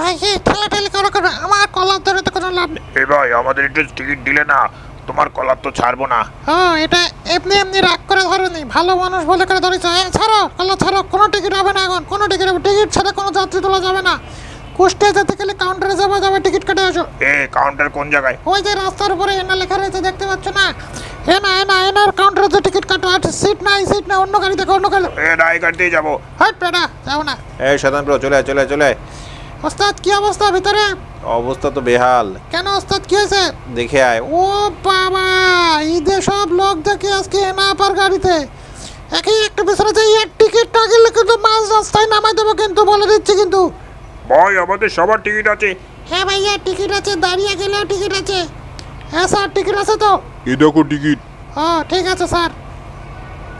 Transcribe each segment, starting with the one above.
ভাই কি ঠেলাঠেলি করো করো আমার কলার ধরে তো কোনো লাভ নেই। এ ভাই আমাদের একটু টিকিট দিলে না তোমার কলার তো ছাড়বো না। ও এটা এমনি এমনি রাগ করে ধরেনি ভালো মানুষ বলে করে ধরেছে। এ ছাড়ো কলা ছাড়ো কোনো টিকিট হবে না এখন কোনো টিকিট হবে টিকিট ছাড়া কোনো যাত্রী তোলা যাবে না। কুষ্টিয়া যেতে গেলে কাউন্টারে যাবে যাবে টিকিট কেটে আসো। এ কাউন্টার কোন জায়গায়? ওই যে রাস্তার উপরে এনা লেখা রয়েছে দেখতে পাচ্ছ না? এনা এনা এনার কাউন্টারে যে টিকিট কাটো আর সিট নাই সিট নাই অন্য গাড়ি দেখো অন্য গাড়ি। এ রায় কাটতেই যাব। হাট পেডা যাও না। এই শতান ব্রো চলে আয়, চলে চলে। ওস্তাদ কি অবস্থা ভিতরে? অবস্থা তো বেহাল। কেন ওস্তাদ কি হয়েছে? দেখে আয়। ও বাবা ঈদে সব লোক দেখে আজকে না পার গাড়িতে। একই একটা পিছনে যে এক টিকিট গেলে কিন্তু মাঝ রাস্তায় নামাই দেবো কিন্তু বলে দিচ্ছি কিন্তু। ভাই আমাদের সবার টিকিট আছে। হ্যাঁ ভাইয়া টিকিট আছে দাঁড়িয়ে গেলেও টিকিট আছে। হ্যাঁ স্যার টিকিট আছে তো? এ দেখো টিকিট। হ্যাঁ ঠিক আছে স্যার।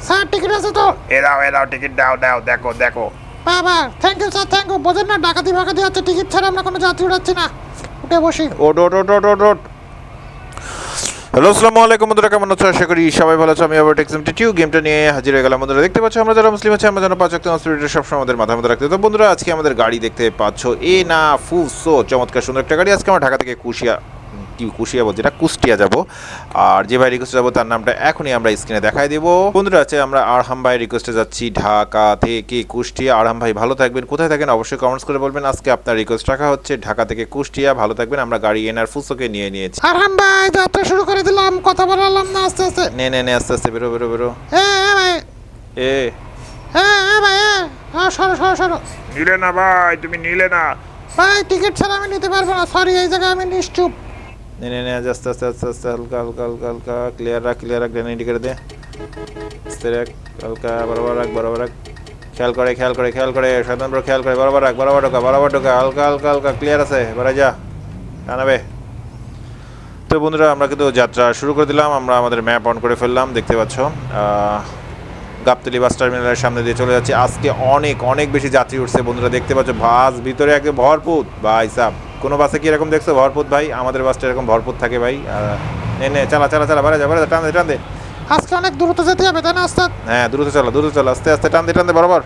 স্যার টিকিট আছে তো? এ দাও এ দাও টিকিট দাও দাও দেখো দেখো। বাবা thank you sir thank you বোঝেন না, ডাকাতি ফাকাতি হচ্ছে টিকিট ছাড়া আমরা কোনো যাত্রী উঠাচ্ছি না। উঠে বসি। ওট ওট ওট ওট হ্যালো, আসসালামু আলাইকুম, বন্ধুরা, কেমন আছো? আশা করি সবাই ভালো আছো। আমি আবার টেক্সিম টিউ গেমটা নিয়ে হাজির হয়ে গেলাম। বন্ধুরা, দেখতে পাচ্ছ, আমরা যারা মুসলিম আছি, আমরা যেন পাঁচ একটা স্পিরিটের সবসময় আমাদের মাথার মধ্যে রাখতে। তো বন্ধুরা, আজকে আমাদের গাড়ি দেখতে পাচ্ছ, এ না ফু সো চমৎকার, সুন্দর একটা গাড়ি। আজকে আমরা ঢাকা থেকে কুশিয়া কুশিয়া বলছি যেটা কুষ্টিয়া যাব। আর যে ভাই রিকোয়েস্টে যাব তার নামটা এখনই আমরা স্ক্রিনে দেখাই দেবো। বন্ধুরা আছে আমরা আরহাম ভাই রিকোয়েস্টে যাচ্ছি ঢাকা থেকে কুষ্টিয়া। আরহাম ভাই ভালো থাকবেন। কোথায় থাকেন? অবশ্যই কমেন্টস করে বলবেন। আজকে আপনার রিকোয়েস্ট রাখা হচ্ছে ঢাকা থেকে কুষ্টিয়া। ভালো থাকবেন। আমরা গাড়ি এনার ফুসোকে নিয়ে নিয়েছি। আরহাম ভাই যাত্রা শুরু করে দিলাম। কথা বলালাম না আস্তে আস্তে। নে নে নে আস্তে আস্তে বেরো বেরো বেরো। এ এ ভাই। এ। এ এ ভাই এ। হ্যাঁ সরো সরো সরো। নিলে না ভাই তুমি নিলে না। ভাই টিকিট ছাড়া আমি নিতে পারব না। সরি এই জায়গায় আমি নিশ্চুপ। নে নে নে আস্তে আস্তে আস্তে আস্তে হালকা হালকা হালকা হালকা ক্লিয়ার রাখ ক্লিয়ার রাখ গ্রেনেড করে দে আস্তে রাখ হালকা বরাবর রাখ বরাবর রাখ খেয়াল করে খেয়াল করে খেয়াল করে সাধারণ বড় খেয়াল করে বরাবর রাখ বরাবর ঢোকা বরাবর ঢোকা হালকা হালকা হালকা ক্লিয়ার আছে, এবারে যা, টানাবে। তো বন্ধুরা, আমরা কিন্তু যাত্রা শুরু করে দিলাম, আমরা আমাদের ম্যাপ অন করে ফেললাম, দেখতে পাচ্ছ গাবতলি বাস টার্মিনালের সামনে দিয়ে চলে যাচ্ছি। আজকে অনেক অনেক বেশি যাত্রী উঠছে বন্ধুরা, দেখতে পাচ্ছ, বাস ভিতরে একে ভরপুর। ভাই সাহ কোনো বাসে কি এরকম দেখছ? ভরপুর ভাই আমাদের বাসটা এরকম ভরপুর থাকে ভাই। আহ, নে নে চালা চালা চালা বাড়ে যা বাড়ে টান দে টান দে। আজকে অনেক দ্রুত যেতে হবে তাই না ওস্তাদ? হ্যাঁ দ্রুত চলো দ্রুত চলো আস্তে আস্তে টান দে টান দে বরাবর।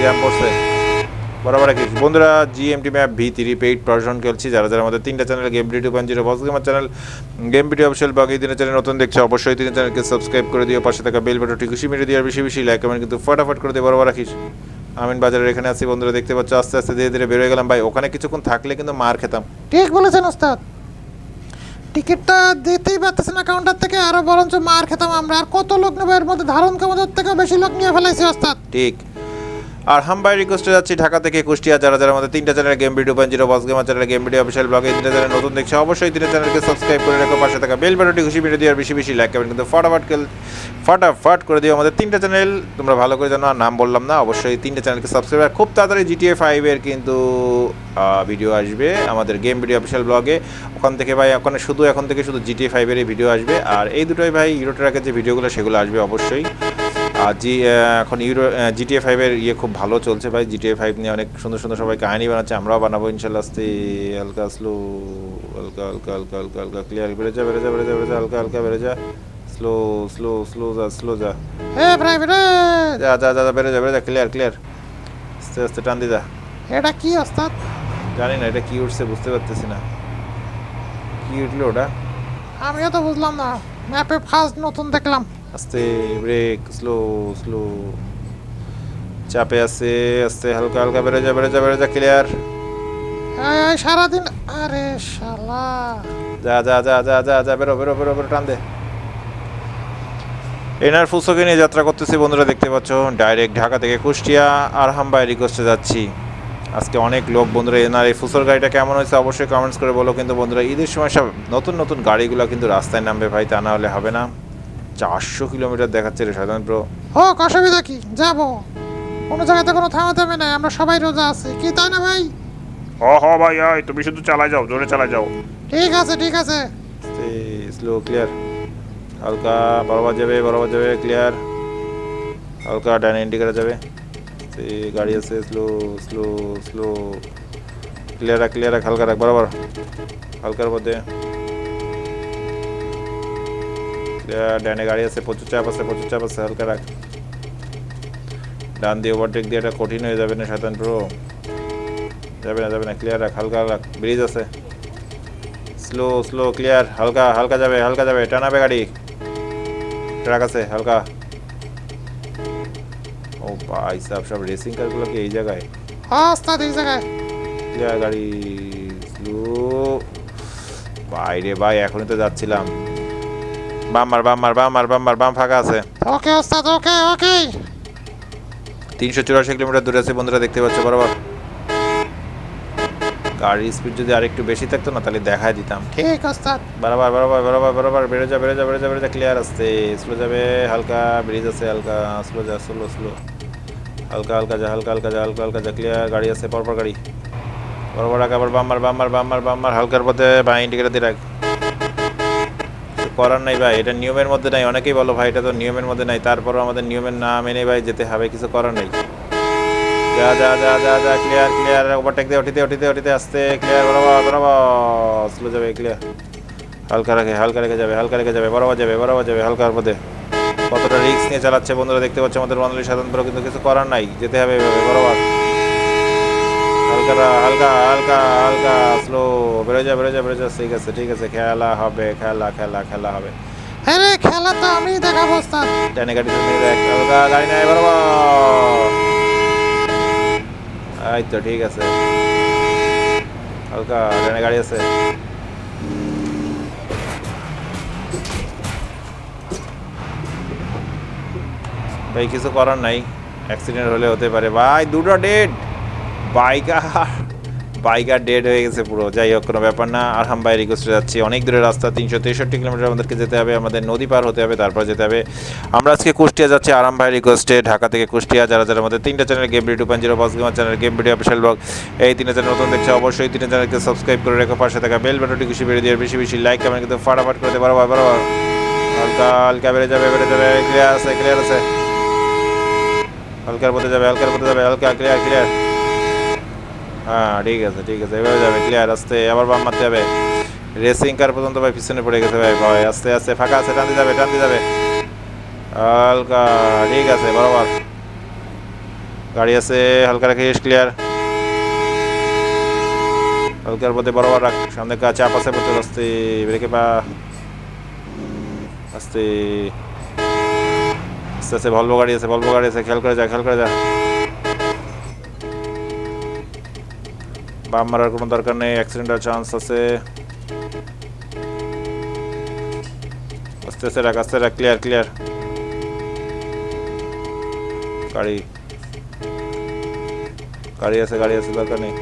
জ্যাম পড়ছে। বরাবর রাখিস বন্ধুরা GMT map V three paid version খেলছি। যারা যারা আমাদের তিনটা channel game video point zero boss gamer channel game video official বাকি দিনের চ্যানেল নতুন দেখছে অবশ্যই তিন চ্যানেলকে সাবস্ক্রাইব করে দিও। পাশে থাকা বেল বাটনটি খুশি মেরে দিয়ে আর বেশি বেশি লাইক কমেন্ট কিন্তু ফটাফট করে দিয়ে বরাবর রাখিস আমিন বাজারের এখানে আছি বন্ধুরা দেখতে পাচ্ছ আস্তে আস্তে ধীরে ধীরে বেরোয় গেলাম। ভাই ওখানে কিছুক্ষণ থাকলে কিন্তু মার খেতাম। ঠিক বলেছেন ওস্তাদ। টিকিটটা দিতেই পারতেছে না কাউন্টার থেকে আরও বরঞ্চ মার খেতাম আমরা। আর কত লোক নেব এর মধ্যে ধারণ ক্ষমতার থেকেও বেশি লোক নিয়ে ফেলাইছি ওস্তাদ। ঠিক। আর হাম্বাই রিকোয়েস্টে যাচ্ছি ঢাকা থেকে কুষ্টিয়া যারা যারা আমাদের তিনটা channel game video point zero boss gamer channel game video official ব্লগে তিনটা চ্যানেল নতুন দেখছে, অবশ্যই তিনটা চ্যানেলকে সাবস্ক্রাইব করে রাখো, পাশে থাকা বেল বাটনটি খুশি মেরে দিয়ে আর বেশি বেশি লাইক করবেন কিন্তু ফটাফট ফটাফট করে দিও আমাদের তিনটা চ্যানেল। তোমরা ভালো করে জানো, আর নাম বললাম না, অবশ্যই তিনটা চ্যানেলকে সাবস্ক্রাইব আর খুব তাড়াতাড়ি জিটিএ ফাইভের কিন্তু ভিডিও আসবে আমাদের গেম ভিডিও অফিসিয়াল ব্লগে ওখান থেকে ভাই, ওখানে শুধু এখন থেকে শুধু জিটিএ ফাইভের ভিডিও আসবে। আর এই দুটোই ভাই ইউরো ট্রাকের যে ভিডিওগুলো সেগুলো আসবে অবশ্যই। আর জি এখন ইউরো জিটিএ ফাইভের ইয়ে খুব ভালো চলছে ভাই। জিটিএ ফাইভ নিয়ে অনেক সুন্দর সুন্দর সবাই কাহিনী বানাচ্ছে আমরাও বানাবো ইনশাল্লাহ আস্তে হালকা স্লো হালকা হালকা হালকা হালকা হালকা ক্লিয়ার বেড়ে যা বেড়ে যা বেড়ে যা বেড়ে যা হালকা হালকা বেড়ে যা। স্লো স্লো স্লো যা স্লো যা। এ প্রাইভেট যা যা যা যা, বেড়ে যা বেড়ে যা ক্লিয়ার ক্লিয়ার আস্তে আস্তে টান দি যা। এটা কি ওস্তাদ? জানি না এটা কি উঠছে বুঝতে পারতেছি না। কি উঠল ওটা? আমিও তো বুঝলাম না। ম্যাপে ফার্স্ট নতুন দেখলাম। আস্তে ব্রেক স্লো স্লো চাপে আছে আস্তে হালকা হালকা বেড়ে যা বেড়ে যা বেড়ে যা ক্লিয়ার সারাদিন আরে শালা। যা যা যা যা যা যা বেরো বেরো বেরো বেরো টান দে। এনার ফুসোকে নিয়ে যাত্রা করতেছি বন্ধুরা দেখতে পাচ্ছ ডাইরেক্ট ঢাকা থেকে কুষ্টিয়া আর হাম্বাই রিকোয়েস্টে যাচ্ছি। আজকে অনেক লোক বন্ধুরা এনার এই ফুসোর গাড়িটা কেমন হয়েছে অবশ্যই কমেন্টস করে বলো। কিন্তু বন্ধুরা ঈদের সময় সব নতুন নতুন গাড়িগুলো কিন্তু রাস্তায় নামবে ভাই তা না হলে হবে না। চারশো কিলোমিটার দেখাচ্ছে রে সাধারণ প্রো হোক অসুবিধা কি? যাব। কোনো জায়গাতে কোনো থামাতে হবে না আমরা সবাই রোজা আছি। কি তাই না ভাই? হ হ ভাই আয় তুমি শুধু চালা যাও জোরে চালা যাও। ঠিক আছে ঠিক আছে। স্লো ক্লিয়ার হালকা বরাবর যাবে বরাবর যাবে ক্লিয়ার হালকা ডাইন ইন্ডিকেটার যাবে। সে গাড়ি আছে স্লো স্লো স্লো ক্লিয়ার রাখ ক্লিয়ার রাখ হালকা রাখ বরাবর। হালকার মধ্যে। ডাইনে গাড়ি আছে প্রচুর চাপ আছে প্রচুর চাপ আছে হালকা রাখ। ডান দিয়ে ওভারটেক দিয়ে এটা কঠিন হয়ে যাবে না শয়তান প্রো যাবে না যাবে না ক্লিয়ার রাখ হালকা রাখ ব্রিজ আছে। স্লো স্লো ক্লিয়ার হালকা হালকা যাবে হালকা যাবে টানাবে গাড়ি। ট্রাক আছে হালকা। ও ভাই সাহেব সব রেসিং কারগুলো কি এই জায়গায়? হ্যাঁ ওস্তাদ এই জায়গায়। ক্লিয়ার গাড়ি স্লো বাইরে ভাই এখনই তো যাচ্ছিলাম। বাম মার বাম মার বাম মার বাম মার বাম ফাঁকা আছে। ওকে ওস্তাদ ওকে ওকে। তিনশো চুরাশি কিলোমিটার দূরে আছে বন্ধুরা দেখতে পাচ্ছ বরাবর। গাড়ির স্পিড যদি আরেকটু বেশি থাকতো না তাহলে দেখাই দিতাম। ঠিক ওস্তাদ। বরাবর বরাবর বরাবর বরাবর বেড়ে যা বেড়ে যা বেড়ে যা বেড়ে যা ক্লিয়ার আসছে। স্লো যাবে হালকা ব্রিজ আছে হালকা স্লো যা স্লো স্লো হালকা হালকা যা হালকা হালকা যা হালকা হালকা যা ক্লিয়ার গাড়ি আছে পরপর গাড়ি। বরাবর রাখ আবার বাম্মার বাম্মার বাম্মার বাম্মার হালকার পথে বা ইন্ডিকেটার দিয়ে রাখ। করার নাই ভাই, এটা নিয়মের মধ্যে নাই, অনেকেই বলো ভাই এটা তো নিয়মের মধ্যে নাই, তারপরও আমাদের নিয়মের না মেনে ভাই যেতে হবে, কিছু করার নেই। যা যা যা যা যা ক্লিয়ার ক্লিয়ার ওভারটেক দিয়ে ওটিতে ওটিতে ওটিতে আসতে ক্লিয়ার বরাবর বরাবর স্লো যাবে ক্লিয়ার হালকা রেখে হালকা রেখে যাবে, হালকা রেখে যাবে, বরাবর যাবে বরাবর যাবে হালকার মধ্যে কতটা রিস্ক নিয়ে চালাচ্ছে বন্ধুরা দেখতে পাচ্ছে, আমাদের বাঙালি সাধারণ কিন্তু কিছু করার নাই, যেতে হবে এভাবে, বরাবর। হালকা রা- হালকা হালকা হালকা স্লো বেরো যা বেরো যা বেরো যা ঠিক আছে ঠিক আছে খেলা হবে খেলা খেলা খেলা হবে হ্যাঁ রে খেলা তো আমি দেখাবো ওস্তাদ ডানে গাড়ি সামনে দেখ হালকা গাড়ি নাই বরাবর এই তো ঠিক আছে হালকা ডানে গাড়ি আছে ভাই কিছু করার নাই অ্যাক্সিডেন্ট হলে হতে পারে ভাই দুটো ডেড বাইকার বাইকার ডেড হয়ে গেছে পুরো। যাই হোক, কোনো ব্যাপার না। আর হাম বাইরে রিকোয়েস্টে যাচ্ছি। অনেক দূরের রাস্তা, তিনশো তেষট্টি কিলোমিটার আমাদেরকে যেতে হবে। আমাদের নদী পার হতে হবে, তারপর যেতে হবে। আমরা আজকে কুষ্টিয়া যাচ্ছি আরাম ভাই রিকোয়েস্টে ঢাকা থেকে কুষ্টিয়া, যারা যারা আমাদের তিনটা channel game video point zero পাঁচ gamer channel game video official blog এই তিনটা চ্যানেল নতুন দেখছে অবশ্যই। তিনটা চ্যানেলকে সাবস্ক্রাইব করে রেখো। পাশে থাকা বেল বাটনটি খুশি বেড়ে দিয়ে বেশি বেশি লাইক কমেন্ট কিন্তু ফাটাফাট করতে পারো বরাবর হালকা হালকা বেড়ে যাবে বেড়ে যাবে। ক্লিয়ার আছে ক্লিয়ার আছে। হালকার পথে যাবে, হালকার পথে যাবে। হালকা ক্লিয়ার ক্লিয়ার হ্যাঁ ঠিক আছে ঠিক আছে, এভাবে যাবে ক্লিয়ার আস্তে, আবার বাম মারতে হবে রেসিং কার পর্যন্ত ভাই পিছনে পড়ে গেছে ভাই ভাই, আস্তে আস্তে, ফাঁকা আছে, টানতে যাবে টানতে যাবে। হালকা, ঠিক আছে, বরাবর। গাড়ি আছে, হালকা রেখে ক্লিয়ার হালকার পথে বরাবর রাখ, সামনে কা, চাপ আছে প্রচুর, আস্তে ব্রেকে পা। আস্তে। আস্তে আস্তে ভলভো গাড়ি আছে ভলভো গাড়ি আছে, খেয়াল করে যা, খেয়াল করে যা। বাম মারার কোনো দরকার নেই অ্যাক্সিডেন্টের চান্স আছে। আস্তে আস্তে রাখ আস্তে রাখ ক্লিয়ার ক্লিয়ার গাড়ি। গাড়ি আছে গাড়ি আছে, দরকার নেই।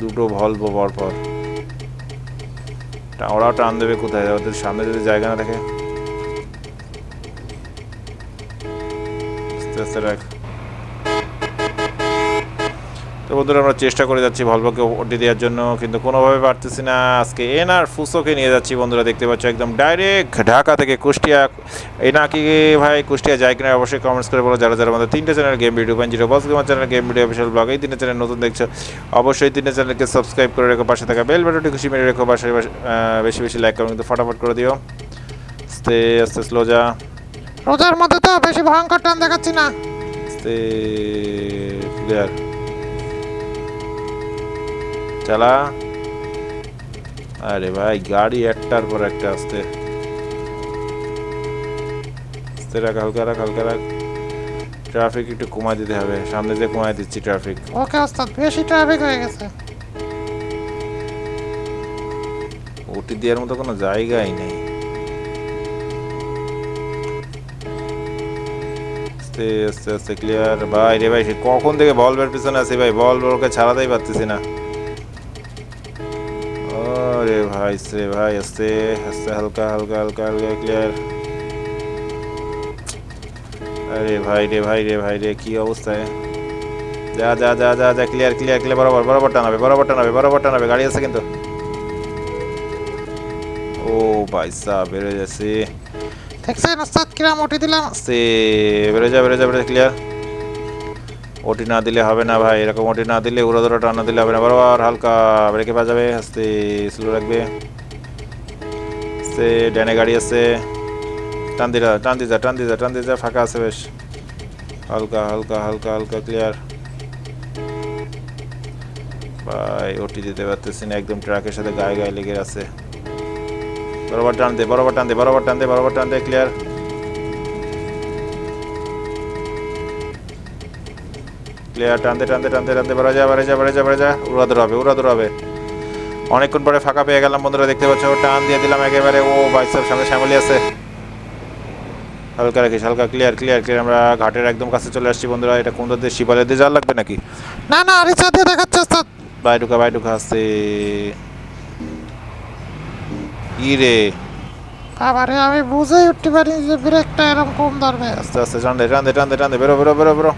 দুটো ভলভো পরপর। ওরাও টান দেবে কোথায়? ওদের সামনে যদি জায়গা না থাকে। আস্তে আস্তে রাখ তো বন্ধুরা আমরা চেষ্টা করে যাচ্ছি ভলভোকে ওটি দেওয়ার জন্য কিন্তু কোনোভাবে পারতেছি না। আজকে এনার ফুসোকে নিয়ে যাচ্ছি বন্ধুরা দেখতে পাচ্ছ একদম ডাইরেক্ট ঢাকা থেকে কুষ্টিয়া। এই নাকি ভাই কুষ্টিয়া যায় কিনা অবশ্যই কমেন্টস করে বলো। যারা যারা আমাদের তিনটে channel game video point zero boss gamer channel game video official blog এই তিনটে চ্যানেল নতুন দেখছ অবশ্যই তিনটে চ্যানেলকে সাবস্ক্রাইব করে রেখো পাশে থাকা বেল বাটনটি খুশি মেরে রেখো পাশে পাশে, বেশি বেশি লাইক করো কিন্তু ফটাফট করে দিও। আস্তে আস্তে স্লো যা। রোজার মধ্যে তো বেশি ভয়ঙ্কর টান দেখাচ্ছি না। আস্তে ক্লিয়ার চালা। আরে ভাই গাড়ি একটার পর একটা আসতে। আস্তে রাখ হালকা রাখ হালকা রাখ। ট্রাফিক একটু কমায় দিতে হবে। সামনে যে কমায় দিচ্ছি ট্রাফিক। ওকে ওস্তাদ বেশি ট্রাফিক হয়ে গেছে। ওটি দেওয়ার মতো কোনো জায়গাই নেই। আস্তে আস্তে আস্তে ক্লিয়ার ভাই রে ভাই সে কখন থেকে বল বের পিছনে আছি ভাই? বল ওকে ছাড়াতেই পারতেছি না। আরে ভাই সে আস্তে আস্তে হালকা হালকা হালকা হালকা ক্লিয়ার আরে ভাই রে ভাই রে ভাই রে, কি অবস্থায় যা যা যা যা যা ক্লিয়ার ক্লিয়ার ক্লিয়ার বরাবর বরাবর টানাবে বরাবর টানাবে বরাবর টানাবে, গাড়ি আছে কিন্তু। ও ভাই সাহ বেরোয় যাচ্ছে। দেখছেন ওস্তাদ কিরাম উঠে দিলাম। আস্তে বেরো যা বেরো যা বেরো ক্লিয়ার ওটি না দিলে হবে না ভাই, এরকম ওটি না দিলে উড়ো ধরো, টানা দিলে হবে না। বরাবর হালকা ব্রেকে বাজাবে, আস্তে স্লো রাখবে। আস্তে ডানে গাড়ি আছে। টান দিলা, টান দিয়ে যা টান দিয়ে যা টান দিয়ে যা ফাঁকা আছে বেশ। হালকা হালকা হালকা হালকা ক্লিয়ার ভাই, ওটি দিতে পারতেছি না, একদম ট্রাকের সাথে গায়ে গায়ে লেগে আছে। বরাবর টান দে, বরাবর টান দে, বরাবর টান দে, বরাবর টান দে ক্লিয়ার ক্লিয়ার টানতে টানতে টানতে টানতে বেড়ে যা বেড়ে যা বেড়ে যা বেড়ে যা। উড়াদুর হবে উড়াদুর হবে অনেকক্ষণ পরে ফাঁকা পেয়ে গেলাম বন্ধুরা দেখতে পাচ্ছ টান দিয়ে দিলাম একেবারে। ও বাইসাব সামনে শ্যামলি আছে। হালকা রাখিস হালকা ক্লিয়ার ক্লিয়ার ক্লিয়ার আমরা ঘাটের একদম কাছে চলে আসছি বন্ধুরা। এটা কোন দিয়ে শিবালের দিয়ে যাওয়ার লাগবে নাকি? না না রিচার্জ দিয়ে দেখাচ্ছে ওস্তাদ। বাই ঢুকা বাই ঢুকা আসছে। ইরে। রে বাবারে আমি বুঝেই উঠতে পারি যে ব্রেকটা এরকম কম ধরবে। আস্তে আস্তে টান দে টান দে টান দে বেরো বেরো বেরো বেরো।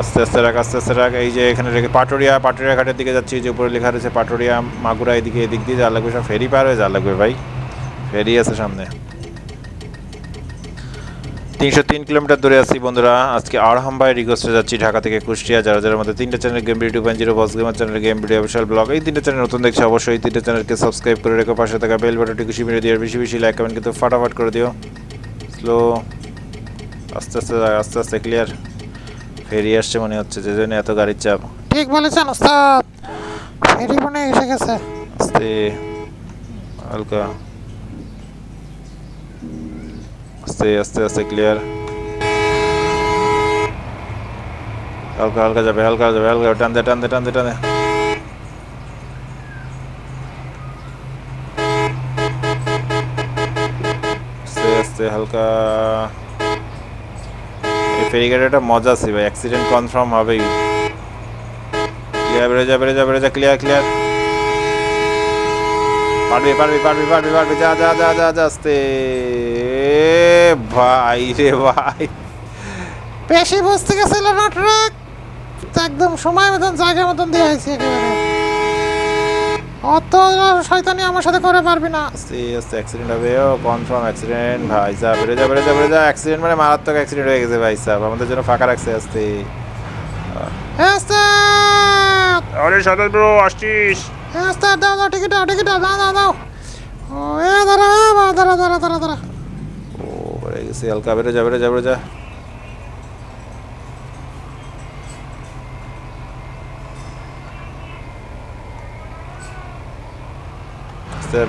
আস্তে আস্তে রাখ, আস্তে আস্তে রাখ। এই যে এখানে রেখে পাটুরিয়া পাটুরিয়া ঘাটের দিকে যাচ্ছি যে উপরে লেখা রয়েছে পাটুরিয়া, মাগুরা, এদিকে এদিক দিয়ে যা লাগবে। সব ফেরি পার হয়ে যা লাগবে ভাই। ফেরি আছে সামনে। তিনশো তিন কিলোমিটার দূরে আছি বন্ধুরা। আজকে আড়হামবাই রিকোয়েস্টে যাচ্ছি ঢাকা থেকে কুষ্টিয়া। যারা যারা মধ্যে তিনটা channel game video point zero boss gamer channel game video বিশাল ব্লগ এই তিনটা চ্যানেল নতুন দেখছি অবশ্যই। তিনটা চ্যানেলকে সাবস্ক্রাইব করে রেখো। পাশে থাকা বেল বাটনটি খুশি মেরে দিয়ে বেশি বেশি লাইক কমেন্ট কিন্তু ফাটাফাট করে দিও। স্লো আস্তে আস্তে আস্তে আস্তে ক্লিয়ার ফেরি আসছে মনে হচ্ছে যে জন্য এত গাড়ির চাপ। ঠিক বলেছেন ওস্তাদ। ফেরি মনে এসে গেছে। আস্তে হালকা। আস্তে আস্তে আস্তে ক্লিয়ার হালকা হালকা যাবে হালকা যাবে হালকা টানতে টানতে টানতে টানতে। আস্তে আস্তে হালকা। এই ফেরিঘাটে একটা মজা আছে ভাই। অ্যাক্সিডেন্ট কনফার্ম হবেই। ক্লিয়ার বেড়ে যা বেড়ে যা বেড়ে ক্লিয়ার ক্লিয়ার পারবি পারবি পারবি পারবি পারবি। যা যা যা যা যা, আস্তে। ভাই রে ভাই। বেশি বুঝতে গেছিল না ট্রাক একদম সময় মতন, জায়গা মতন দিয়ে আইছি একেবারে। অত শয়তানি আমার সাথে করে পারবি না। আস্তে আস্তে অ্যাক্সিডেন্ট হবে ও কনফার্ম অ্যাক্সিডেন্ট ভাই সাহেব বেড়ে যা বেড়ে যা বেড়ে যা অ্যাক্সিডেন্ট মানে মারাত্মক অ্যাক্সিডেন্ট হয়ে গেছে ভাই সাহেব আমাদের জন্য ফাঁকা রাখছে আস্তে। আরে সাদাত ব্রো আসছিস? ওস্তাদ দাও দাও টিকিট দাও টিকিট দাও দাও দাও দাও। ও এ দাঁড়া বা দাঁড়া দাঁড়া দাঁড়া দাঁড়া। ও বেড়ে গেছে হালকা বেড়ে যা বেড়ে যা বেড়ে যা।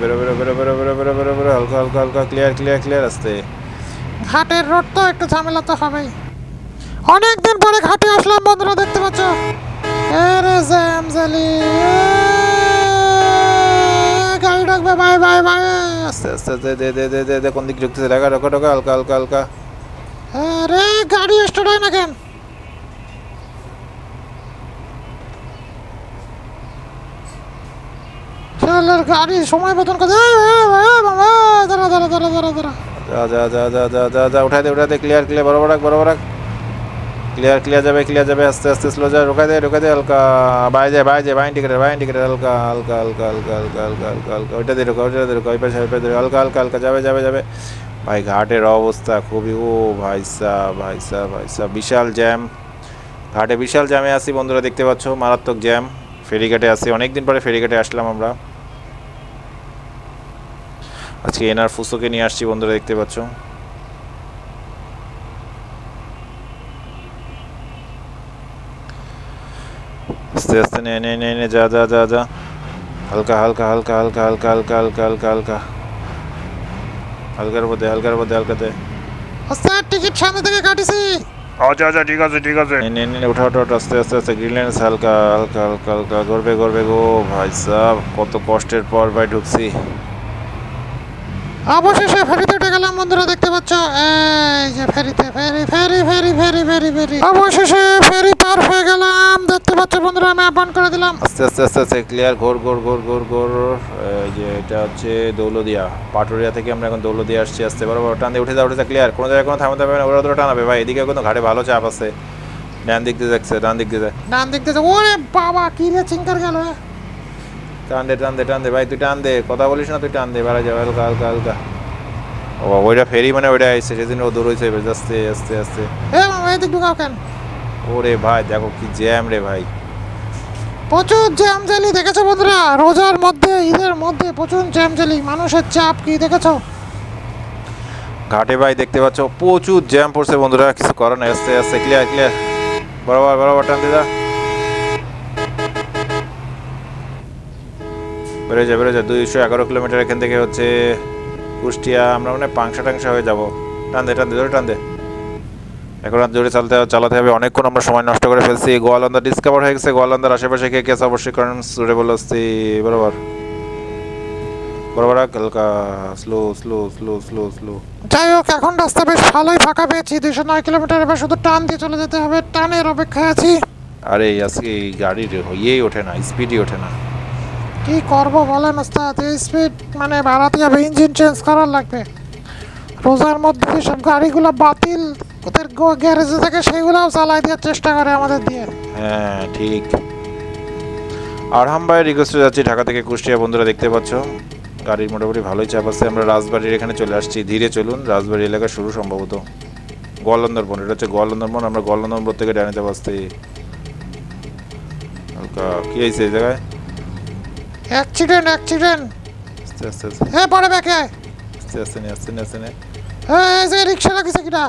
বেরো বেরো বেরো বেরো বেরো বেরো বেরো বেরো হালকা হালকা হালকা ক্লিয়ার ক্লিয়ার ক্লিয়ার আস্তে। ঘাটের রোড তো একটু ঝামেলা তো হবেই। অনেকদিন পরে ঘাটে আসলাম বন্ধুরা দেখতে পাচ্ছ? আরে জ্যাম জালি গাড়ি ডাকবে বাই বাই বাই। আস্তে আস্তে দে দে দে দে দে দে কোন দিক ঢুকতেছে? ঢাকা ঢোকা ঢোকা হালকা হালকা হালকা। আরে গাড়ি স্টার্ট হয় না কেন? শালার গাড়ি সময় এ, বাবা, দাঁড়া দাঁড়া দাঁড়া দাঁড়া যা যা যা যা যা যা উঠাই দে উঠাই দে ক্লিয়ার ক্লিয়ার বরাবর রাখ বরাবর রাখ ক্লিয়ার ক্লিয়ার যাবে ক্লিয়ার যাবে আস্তে আস্তে স্লো যা রোকা দে রোকা দে হালকা বাই যায় বাই যায় বাইন টিকেট বাইন টিকেট হালকা হালকা হালকা হালকা হালকা হালকা হালকা হালকা ওইটা দিয়ে রোকা ওইটা দিয়ে রোকা ওই পাশে ওই পাশে হালকা হালকা হালকা যাবে যাবে যাবে। ভাই ঘাটের অবস্থা খুবই ও ভাই সাহ ভাই সাহ ভাই সাহ বিশাল জ্যাম ঘাটে বিশাল জ্যামে আছি বন্ধুরা দেখতে পাচ্ছ মারাত্মক জ্যাম ফেরিঘাটে আছি অনেকদিন পরে ফেরিঘাটে আসলাম আমরা। আজকে এনার ফুসোকে নিয়ে আসছি বন্ধুরা দেখতে পাচ্ছ আস্তে আস্তে নে নে নে নে যা যা যা যা হালকা হালকা হালকা হালকা হালকা হালকা হালকা হালকা হালকা হালকার মধ্যে হালকার মধ্যে হালকাতে ওস্তাদ টিকিট সামনে থেকে কাটিছি আচ্ছা আচ্ছা ঠিক আছে ঠিক আছে নে নে নে ওঠা ওঠা ওঠা আস্তে আস্তে আস্তে গ্রিনল্যান্ডস হালকা হালকা হালকা হালকা গড়বে গড়বে গো ভাই সাহ কত কষ্টের পর ভাই ঢুকছি অবশেষে ফেরিতে উঠে গেলাম বন্ধুরা দেখতে পাচ্ছ? এই যে ফেরিতে ফেরি ফেরি ফেরি ফেরি ফেরি ফেরি। অবশেষে ফেরি পার হয়ে গেলাম। দেখতে পাচ্ছ বন্ধুরা আমি অন করে দিলাম। আস্তে আস্তে আস্তে আস্তে ক্লিয়ার ঘোর ঘোর ঘোর ঘোর ঘোর। এই যে এটা হচ্ছে দৌলদিয়া পাটুরিয়া থেকে আমরা এখন দৌলদিয়া আসছি আসতে পারব। টান দিয়ে উঠে যা উঠে যা ক্লিয়ার কোনো জায়গায় কোনো থামাতে হবে না ওরা ধরে টানাবে। ভাই এদিকে কোনো ঘাটে ভালো চাপ আছে। ডান দিক দিয়ে যাচ্ছে ডান দিক দিয়ে ডান দিক থেকে ওরে বাবা কি রে চিঙ্কার গেল এ? টান দে টান দে টান দে ভাই তুই টান দে কথা বলিস না তুই টান দে বেড়া যা হালকা হালকা হালকা। ও ওইটা ফেরি মানে ওইটা আইসে সেদিন ও দৌড় হয়েছে আস্তে আস্তে আস্তে এদিক ঢুকাও কেন? ওরে ভাই দেখো কি জ্যাম রে ভাই। প্রচুর জ্যাম জালি দেখেছ বন্ধুরা? রোজার মধ্যে ঈদের মধ্যে প্রচুর জ্যাম জালি মানুষের চাপ কি দেখেছ? ঘাটে ভাই দেখতে পাচ্ছ প্রচুর জ্যাম পড়ছে বন্ধুরা। কিছু করার নাই আস্তে আস্তে ক্লিয়ার ক্লিয়ার বরাবর বরাবর টান দে যা। বেরো যায় দুইশো এগারো কিলোমিটার এখান থেকে হচ্ছে কুষ্টিয়া আমরা মানে পাংশা টাংশা হয়ে যাব। টান দে টান দে জোরে টান দে। এখন আর জোরে চালাতে চালাতে হবে। অনেকক্ষণ আমরা সময় নষ্ট করে ফেলছি। গোয়ালন্দার ডিসকভার হয়ে গেছে। গোয়ালন্দার আশেপাশে কে কেস অবশ্যই করেন জোরে বলে আসছি বরাবর। বরাবর হালকা slow slow slow slow slow যাই হোক এখন রাস্তা বেশ ভালোই ফাঁকা পেয়েছি। দুইশো নয় কিলোমিটার এবার শুধু টান দিয়ে চলে যেতে হবে। টানের অপেক্ষায় আছি। আরে আজকে এই গাড়ির ইয়েই ওঠে না স্পিডই ওঠে না। কি করব বলেন ওস্তাদ? এই স্পিড মানে বাড়াতে হবে ইঞ্জিন চেঞ্জ করার লাগবে। রোজার মধ্যে যেসব গাড়িগুলো বাতিল? ওদের গ্যারেজে থেকে সেইগুলোও চালাই দেওয়ার চেষ্টা করে আমাদের দিয়ে। হ্যাঁ ঠিক। আরহাম ভাই রিকোয়েস্টে যাচ্ছি, ঢাকা থেকে কুষ্টিয়া বন্ধুরা দেখতে পাচ্ছ। গাড়ির মোটামুটি ভালোই চাপ আছে। আমরা রাজবাড়ির এখানে চলে আসছি। ধীরে চলুন, রাজবাড়ি এলাকা শুরু সম্ভবত। গোয়ালন্দর বন এটা হচ্ছে গোয়ালন্দর বন আমরা গোয়ালন্দর বন থেকে ডানেতে বাসতে আসতে। কি হয়েছে এই জায়গায়? অ্যাক্সিডেন্ট অ্যাক্সিডেন্ট আস্তে আস্তে আস্তে হে পড়ে ব্যাকে আস্তে আস্তে নে আস্তে নে আস্তে নে এই যে রিক্সা লাগিছে কিনা?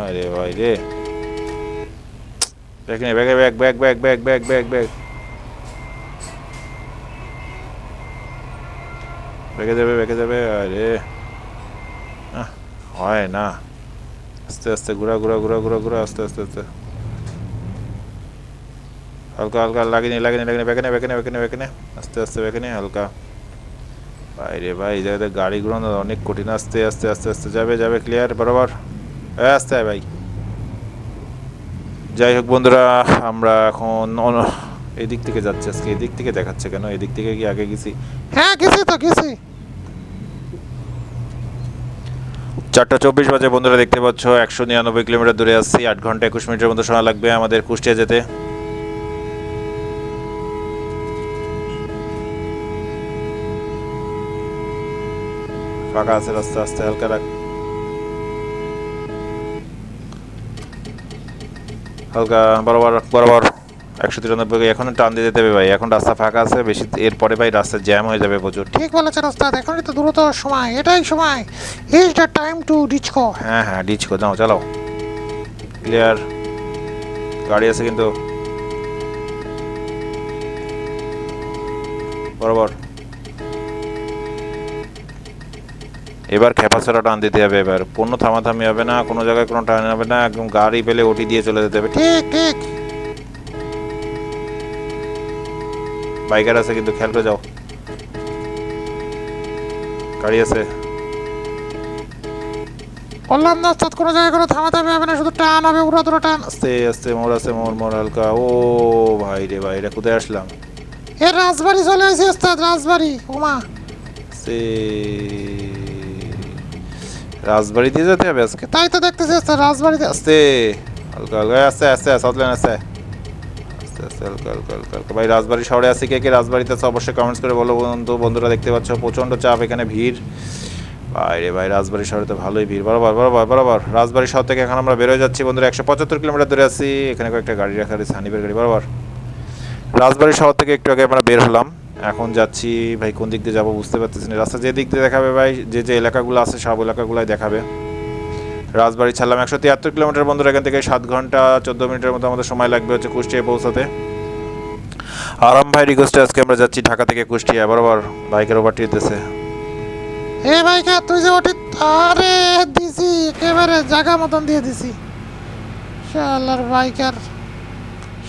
আরে ভাই রে। ব্যাগ নে ব্যাগে bag bag bag bag bag bag bag. ব্যাগে যাবে ব্যাগে যাবে আরে। হয় না। আস্তে আস্তে ঘুরা ঘুরা ঘুরা ঘুরা ঘুরা আস্তে আস্তে আস্তে। হালকা হালকা লাগেনি লাগেনি লাগেনি নে ব্যাগে নে নে নে। আস্তে আস্তে নে হালকা। ভাই রে ভাই এই জায়গাতে গাড়ি ঘুরানো অনেক কঠিন। আস্তে আস্তে আস্তে আস্তে যাবে যাবে ক্লিয়ার বরাবর। এ, আস্তে ভাই। যাই হোক বন্ধুরা আমরা এখন এদিক থেকে যাচ্ছি আজকে। এদিক থেকে দেখাচ্ছে কেন? এদিক থেকে কি আগে গেছি? হ্যাঁ গেছি তো গেছি। চারটা চব্বিশ বাজে বন্ধুরা দেখতে পাচ্ছ একশো নিরানব্বই কিলোমিটার দূরে আসছি আট ঘণ্টা একুশ মিনিটের মতো সময় লাগবে আমাদের কুষ্টিয়া যেতে। ফাঁকা আছে রাস্তা আস্তে হালকা রাখ। হালকা বরাবর বরাবর একশো তিরানব্বই এখন টান দিয়ে দেবে ভাই। এখন রাস্তা ফাঁকা আছে বেশি এরপরে ভাই রাস্তা জ্যাম হয়ে যাবে প্রচুর। ঠিক বলেছেন ওস্তাদ এখনই তো দ্রুত সময় এটাই সময়। Is the time to reach কো হ্যাঁ হ্যাঁ ডিচ করে দাও চালাও। ক্লিয়ার গাড়ি আছে কিন্তু। বরাবর। এবার খেপাছাড়া টান দিতে হবে এবার কোনো থামাথামি হবে না কোনো জায়গায় কোনো টান হবে না একদম গাড়ি পেলে ওটি দিয়ে চলে যেতে হবে। ঠিক ঠিক। বাইকার আছে কিন্তু খেয়াল করে যাও। গাড়ি আছে। বললাম না ওস্তাদ কোনো জায়গায় কোনো থামাতে হবে না শুধু টান হবে উড়া দুটো টান। আস্তে আস্তে মোড় আছে মোড় মোড় হালকা। ও ভাই রে ভাই এটা কোথায় আসলাম? এ রাজবাড়ি চলে আসি ওস্তাদ রাজবাড়ি। ওমা সে রাজবাড়ি দিয়ে যেতে হবে আজকে? তাই তো দেখতেছি ওস্তাদ রাজবাড়িতে আসতে, হালকা হালকা আস্তে আস্তে, সাউথ লেন আস্তে। আস্তে ভাই রাজবাড়ি শহরে আছে কে কে? রাজবাড়িতে আছে অবশ্যই কমেন্টস করে বলো বন্ধু, বন্ধুরা দেখতে পাচ্ছ, প্রচণ্ড চাপ এখানে, ভিড়। ভাই রে ভাই রাজবাড়ি শহরে তো ভালোই ভিড়। বরাবর বরাবর বরাবর। রাজবাড়ি শহর থেকে এখন আমরা বেরোয় যাচ্ছি, বন্ধুরা, একশো পঁচাত্তর কিলোমিটার দূরে আছি। এখানে কয়েকটা গাড়ি রাখা রয়েছে হানিবের গাড়ি। বরাবর। রাজবাড়ি শহর থেকে একটু আগে আমরা বের হলাম। এখন যাচ্ছি ভাই কোন দিক দিয়ে যাব বুঝতে পারতেছি না। রাস্তা যে দিক দিয়ে দেখাবে ভাই যে যে এলাকাগুলো আছে সব এলাকাগুলোই দেখাবে। রাজবাড়ি ছাড়লাম একশো তিয়াত্তর কিলোমিটার বন্ধুরা এখান থেকে সাত ঘণ্টা চোদ্দ মিনিটের মতো আমাদের সময় লাগবে হচ্ছে কুষ্টিয়ায় পৌঁছাতে। আরাম ভাই রিকোয়েস্টে আজকে আমরা যাচ্ছি ঢাকা থেকে কুষ্টিয়া বরাবর বাইকের ওভার দিতেছে এ ভাইকা তুই যে ওটি আরে দিছি একেবারে জায়গা মতন দিয়ে দিছি। শালার বাইকার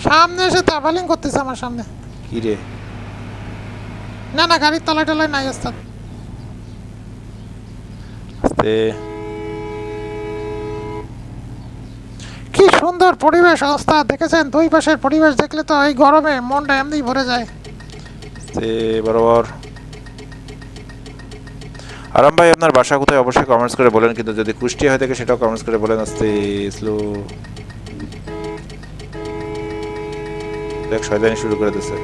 সামনে এসে তাবালিং করতেছে আমার সামনে। কি রে? না না গাড়ির তলায় টলায় নাই ওস্তাদ। আস্তে। কি সুন্দর পরিবেশ ওস্তাদ। দেখেছেন? দুই পাশের পরিবেশ দেখলে তো এই গরমে মনটা এমনি ভরে যায়। আস্তে বরাবর। আরাম ভাই আপনার বাসা কোথায়? অবশ্যই কমেন্টস করে বলেন কিন্তু যদি কুষ্টিয়া হয়ে থাকে সেটাও কমেন্টস করে বলেন। আস্তে স্লো দেখ শয়তানি শুরু করে দিচ্ছে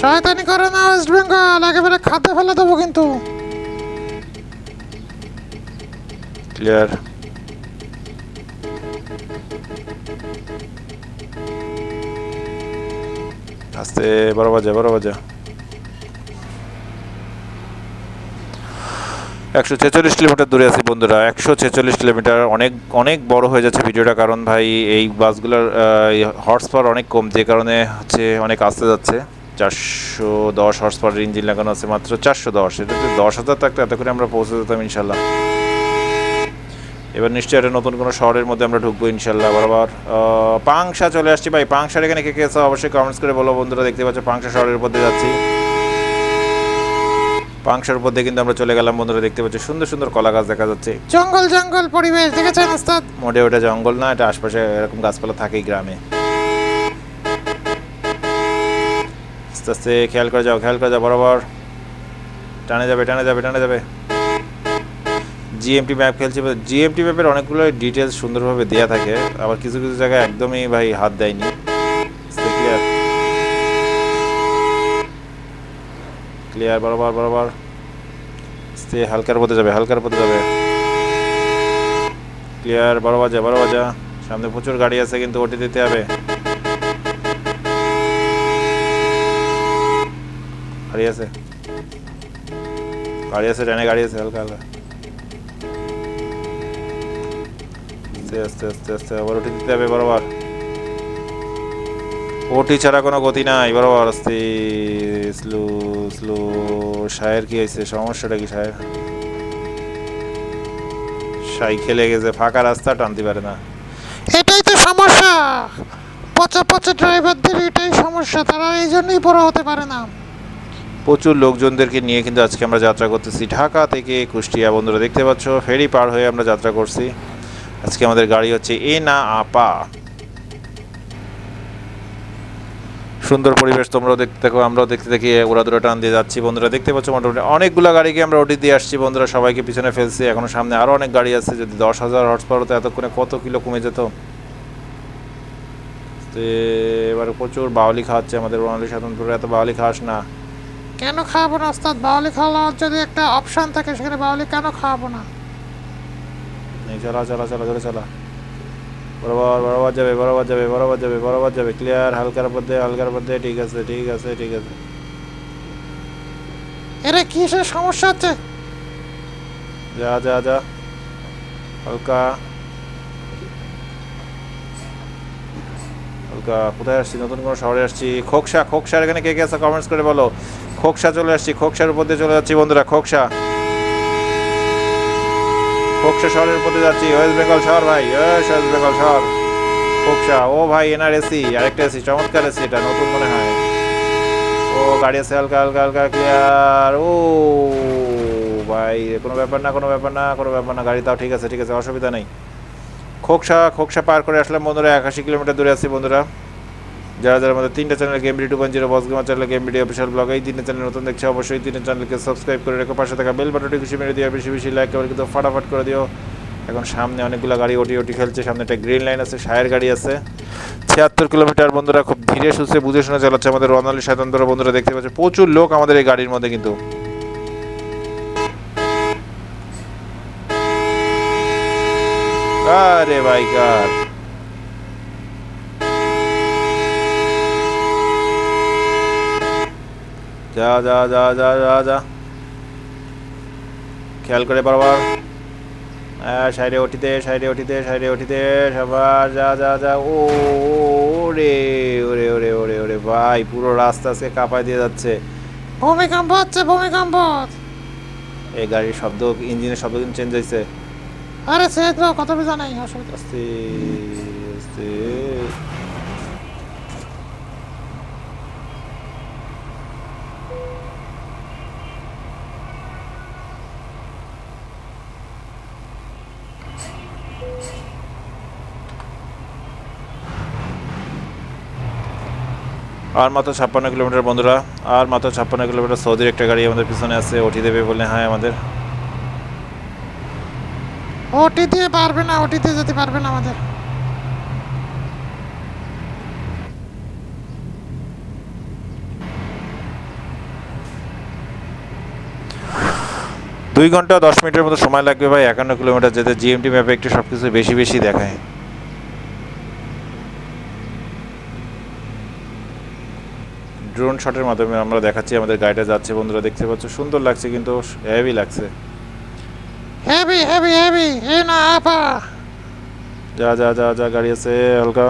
শয়তানি করে না ওয়েস্ট বেঙ্গল একেবারে খাতে ফেলে দেবো কিন্তু। ক্লিয়ার আস্তে, বড় বাজে বড় বাজে। একশো ছেচল্লিশ কিলোমিটার দূরে আছি বন্ধুরা। একশো ছেচল্লিশ কিলোমিটার অনেক অনেক বড় হয়ে যাচ্ছে ভিডিওটা, কারণ ভাই এই বাসগুলোর হর্স পাওয়ার অনেক কম, যে কারণে হচ্ছে অনেক আসতে যাচ্ছে। চারশো দশ হর্স পাওয়ার ইঞ্জিন লাগানো আছে মাত্র চারশো দশ। এটাতে দশ হাজার থাকতো এত করে আমরা পৌঁছে যেতাম ইনশাল্লাহ। এবার নিশ্চয়ই একটা নতুন কোনো শহরের মধ্যে আমরা ঢুকবো ইনশাল্লাহ। বরাবর পাংশা চলে আসছি ভাই। পাংশার এখানে কে কে আছে অবশ্যই কমেন্টস করে বলো বন্ধুরা দেখতে পাচ্ছ পাংশা শহরের উপর দিয়ে যাচ্ছি। পাংশার উপর দিয়ে কিন্তু আমরা চলে গেলাম বন্ধুরা দেখতে পাচ্ছি সুন্দর সুন্দর কলা গাছ দেখা যাচ্ছে। জঙ্গল জঙ্গল পরিবেশ দেখেছেন ওস্তাদ? মোটে ওটা জঙ্গল না এটা আশপাশে এরকম গাছপালা থাকেই গ্রামে। আস্তে আস্তে খেয়াল করে যাও, খেয়াল করে যাও, বরাবর। টানে যাবে টানে যাবে টানে যাবে। জিএমটি ম্যাপ খেলছি জিএমটি ম্যাপের অনেকগুলো ডিটেলস সুন্দরভাবে দেওয়া থাকে, আবার কিছু কিছু জায়গায় একদমই ভাই হাত দেয়নি। ক্লিয়ার ক্লিয়ার বরাবর বরাবর। আস্তে হালকার পথে যাবে, হালকার পথে যাবে। ক্লিয়ার বড় বাজা বড় বাজা সামনে প্রচুর গাড়ি আছে কিন্তু ওটি দিতে হবে। গাড়ি আছে। গাড়ি আছে ট্রেনে গাড়ি আছে, হালকা হালকা। আস্তে আস্তে আস্তে আবার ওটি দিতে হবে, বরাবর। ওটি ছাড়া কোনো গতি নাই, বরাবর। আস্তে, স্লো স্লো। সায়ের কি হয়েছে? সমস্যাটা কি সায়ের সাইকেলে গেছে, ফাঁকা রাস্তা টানতে পারে না। এটাই তো সমস্যা। পচা পচা ড্রাইভারদের এটাই সমস্যা, তারা এই জন্যই বড় হতে পারে না। প্রচুর লোকজনদেরকে নিয়ে কিন্তু আজকে আমরা যাত্রা করতেছি। ঢাকা থেকে কুষ্টিয়া বন্ধুরা দেখতে পাচ্ছ, ফেরি পার হয়ে আমরা যাত্রা করছি। আজকে আমাদের গাড়ি হচ্ছে এ না আপা সুন্দর পরিবেশ তোমরাও দেখতে থাকো আমরাও দেখতে থাকি ওরা দূরে টান দিয়ে যাচ্ছি। বন্ধুরা দেখতে পাচ্ছ মোটামুটি অনেকগুলো গাড়িকে আমরা ওটি দিয়ে আসছি। বন্ধুরা সবাইকে পিছনে ফেলছি, এখনও সামনে আরও অনেক গাড়ি আছে। যদি দশ হাজার হর্স পাওয়ার হতো এতক্ষণে কত কিলো কমে যেত? এবারে প্রচুর বাউলি খাওয়াচ্ছে আমাদের বাঙালি স্বাতন্ত্র এত বাউলি খাওয়াস না। কেন খাওয়াবো না ওস্তাদ? বাউলি খাওয়ার যদি একটা অপশন থাকে সেখানে বাউলি কেন খাওয়াবো না? চলা চলা চলা জোরে চলা বরাবর বরাবর যাবে বরাবর যাবে বরাবর যাবে বরাবর যাবে। ক্লিয়ার হালকার মধ্যে হালকার মধ্যে ঠিক আছে ঠিক আছে ঠিক আছে। এরে কিসের সমস্যা হচ্ছে? যা যা যা। হালকা। হালকা কোথায় আসছি? নতুন কোনো শহরে আসছি। খোকসা খোকসার এখানে কে কে আছে? কমেন্টস করে বলো। খোকসা চলে আসছি, খোকসার উপর দিয়ে চলে যাচ্ছি বন্ধুরা, খোকসা। খোকসা শহরের উপর দিয়ে যাচ্ছি, ওয়েস্ট বেঙ্গল শহর ভাই ওয়েস্ট বেঙ্গল শহর। খোকসা, ও ভাই, এনার এসি, আরেকটা এসি, চমৎকার এসি এটা, নতুন মনে হয়। ও গাড়ি আছে, হালকা হালকা হালকা ক্লিয়ার ও ভাই, কোনো ব্যাপার না, কোনো ব্যাপার না, কোনো ব্যাপার না, গাড়ি তাও ঠিক আছে ঠিক আছে, অসুবিধা নেই। খোকসা খোকসা পার করে আসলাম বন্ধুরা, একাশি কিলোমিটার দূরে আছি বন্ধুরা। যারা যারা আমাদের তিনটা channel video two point zero boss gamer channel video official blog এই তিনটা চ্যানেল নতুন দেখছে, অবশ্যই তিনটা চ্যানেলকে সাবস্ক্রাইব করে রেখো। পাশে থাকা বেল বাটনটি খুশি মেরে দিও বেশি বেশি লাইক করে কিন্তু ফাটাফাট করে দিও। এখন সামনে অনেকগুলো গাড়ি ওটি ওটি খেলছে, সামনে একটা গ্রিন লাইন আছে সায়ের গাড়ি আছে। ছিয়াত্তর কিলোমিটার বন্ধুরা খুব ধীরে সুস্থে বুঝে শুনে চালাচ্ছে আমাদের রনালি স্বাতন্ত্র বন্ধুরা দেখতে পাচ্ছে, প্রচুর লোক আমাদের এই গাড়ির মধ্যে কিন্তু। আরে ভাই কার যা যা যা যা যা যা। খেয়াল করে বারবার সাইডে ওঠিতে সাইডে ওঠিতে সাইডে ওঠিতে সবার যা যা যা। ও ওরে ওরে ওরে ওরে ওরে ভাই পুরো রাস্তা আজকে কাঁপায় দিয়ে যাচ্ছে। ভূমিকম্প হচ্ছে ভূমিকম্প। এই গাড়ির শব্দ ইঞ্জিনের শব্দ কিন্তু চেঞ্জ হয়েছে। আরে সে তো কথা নাই অসুবিধা। আস্তে আস্তে। আর মাত্র ছাপ্পান্ন কিলোমিটার, বন্ধুরা। আর মাত্র ছাপ্পান্ন কিলোমিটার সৌদির একটা গাড়ি আমাদের পিছনে আছে, ওটি দেবে বলে হ্যাঁ আমাদের। ওটি দিয়ে পারবে না, ওটি দিয়ে যেতে পারবে না আমাদের। দুই ঘণ্টা দশ মিনিটের মতো সময় লাগবে ভাই একান্ন কিলোমিটার যেতে। জিএমটি ম্যাপে একটু সব কিছু বেশি বেশি দেখায়। ড্রোন শটের মাধ্যমে আমরা দেখাচ্ছি আমাদের গাড়িটা যাচ্ছে বন্ধুরা দেখতে পাচ্ছ সুন্দর লাগছে কিন্তু হেভি লাগছে। হেভি হেভি হেভি এ না আপা যা যা যা যা গাড়ি আছে হালকা।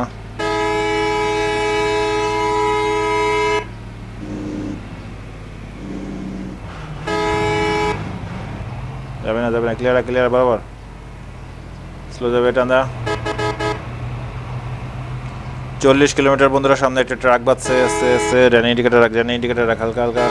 না ক্লিয়ার ক্লিয়ার বরাবর। স্লো যাবে টান্দা চল্লিশ কিলোমিটার বন্ধুরা, সামনে একটা ট্রাক বাজছে আস্তে আস্তে ডান ইন্ডিকেটার রাখ ডান ইন্ডিকেটার রাখ, হালকা হালকা।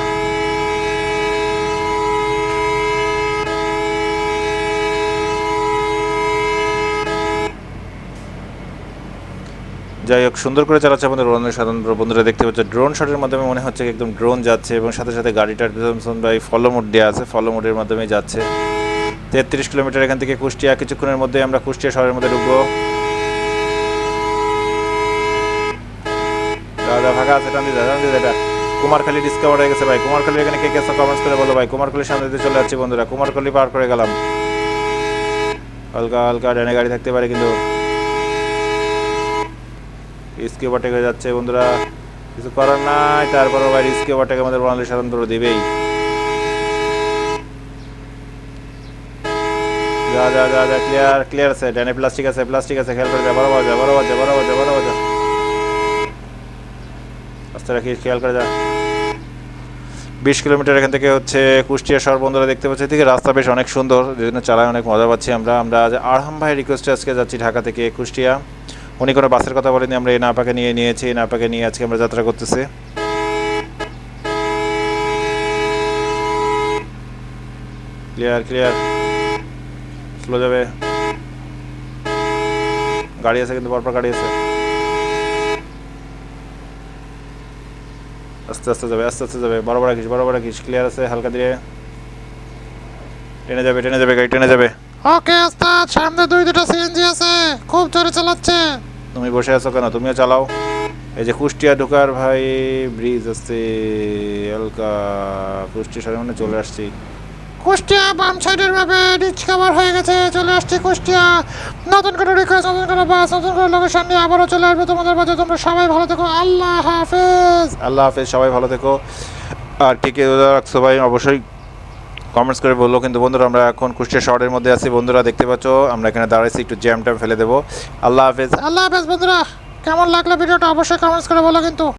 যাই হোক, সুন্দর করে চালাচ্ছে আমাদের রোহনের সাধারণ বন্ধুরা, দেখতে পাচ্ছে ড্রোন শটের মাধ্যমে মনে হচ্ছে একদম ড্রোন যাচ্ছে, এবং সাথে সাথে গাড়িটার ভাই ফলো মোড দেওয়া আছে ফলো মোডের মাধ্যমে যাচ্ছে। তেত্রিশ কিলোমিটার এখান থেকে কুষ্টিয়া, কিছুক্ষণের মধ্যে আমরা কুষ্টিয়া শহরের মধ্যে ঢুকবো। দাদা ফাঁকা আছে, টান দিদা টান দিদা কুমারখালী ডিসকভার হয়ে গেছে ভাই। কুমারখালী এখানে কে কে কমেন্টস করে বলো ভাই। কুমারখালীর সামনে দিয়ে চলে যাচ্ছি বন্ধুরা। কুমারখালী পার করে গেলাম। হালকা হালকা ডানে গাড়ি থাকতে পারে কিন্তু। রিস্কে ওভারটেক হয়ে যাচ্ছে বন্ধুরা। কিছু করার নাই তারপরে ভাই রিস্কি ওভারটেক আমাদের বাংলাদেশ সাধারণত দিবেই। যা যা যা যা ক্লিয়ার ক্লিয়ার আছে ডানে প্লাস্টিক আছে প্লাস্টিক আছে, খেয়াল করে যা, বড় বাজা বড় বাজা আস্তে রাখিস, খেয়াল করে যা। বিশ কিলোমিটার এখান থেকে হচ্ছে কুষ্টিয়া শহর বন্ধুরা দেখতে পাচ্ছি, এদিকে রাস্তা বেশ অনেক সুন্দর যেজন্য চালায় অনেক মজা পাচ্ছি আমরা। আমরা আজ আরহাম ভাই রিকোয়েস্টে আজকে যাচ্ছি ঢাকা থেকে কুষ্টিয়া। উনি কোনো বাসের কথা বলেনি আমরা এই নাপাকে নিয়ে নিয়েছি, এই নাপাকে নিয়ে আজকে আমরা যাত্রা করতেছি। ক্লিয়ার ক্লিয়ার স্লো যাবে। গাড়ি আছে কিন্তু পরপর গাড়ি আছে। আস্তে আস্তে যাবে আস্তে আস্তে যাবে। বড় বড় রাখিস বড় বড় রাখিস ক্লিয়ার আছে হালকা দিয়ে টেনে যাবে টেনে যাবে গাড়ি টেনে যাবে। ওকে ওস্তাদ সামনে দুই দুটো সিএনজি আছে। খুব জোরে চালাচ্ছে। তুমি বসে আছো কেন? তুমিও চালাও। এই যে কুষ্টিয়া ঢোকার ভাই ব্রিজ আছে হালকা কুষ্টিয়া সামনে চলে আসছি। কুষ্টিয়া বাম সাইডের ভাবে ডিসকভার হয়ে গেছে চলে আসছে কুষ্টিয়া। নতুন করে রিকোয়েস্ট নতুন করে বাস নতুন করে লোকেশন নিয়ে আবারও চলে আসবে তোমাদের মাঝে। তোমরা সবাই ভালো থেকো। আল্লাহ হাফেজ। আল্লাহ হাফেজ সবাই ভালো থেকো। আর কে কে রাখছো ভাই অবশ্যই কমেন্টস করে বলল। কিন্তু বন্ধুরা আমরা এখন কুষ্টিয়া শহরের মধ্যে আছি। বন্ধুরা দেখতে পাচ্ছ আমরা এখানে দাঁড়াইছি একটু জ্যাম ট্যাম ফেলে দেবো। আল্লাহ হাফেজ। আল্লাহ হাফেজ বন্ধুরা কেমন লাগল ভিডিওটা? অবশ্যই কমেন্টস করে বলো কিন্তু।